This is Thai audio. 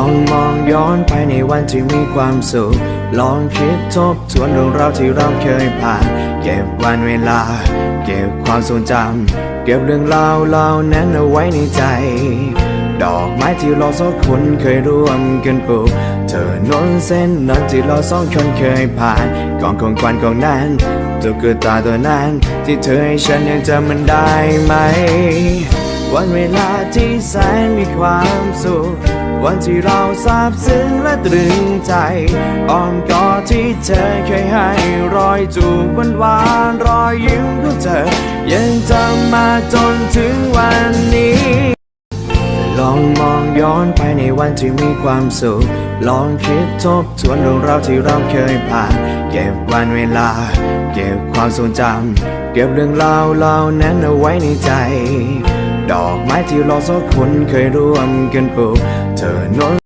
องมองย้อนไปในวันที่มีความสุข ลองคิดทบทวนเรื่องราวที่เราเคยผ่าน เก็บวันเวลา เก็บความทรงจำ เก็บเรื่องราวเหล่านั้นเอาไว้ในใจ ดอกไม้ที่เราสองคนเคยร่วมกันปลูก เธอนนเส้นนั้นที่เราสองคนเคยผ่านกองของควันของนั้นตุ๊กตาตัวนั้นที่เธอให้ฉันยังจำมันได้ไหม วันเวลาที่แสนมีความสุข วันที่เราซาบซึ้งและตรึงใจอ้อมกอดที่เธอเคยให้รอยจูบหวานหวานๆรอยยิ้มของเธอ ยังจำมาจนถึงวันนี้ ลองมองย้อนไปในวันที่มีความสุข ลองคิดทบทวนเรื่องราวที่เราเคยผ่าน เก็บวันเวลา เก็บความทรงจำ เก็บเรื่องราวเหล่านั้นเอาไว้ในใจ ดอกไม้ที่เราสองคนเคยร่วมกันปลูกเธอนน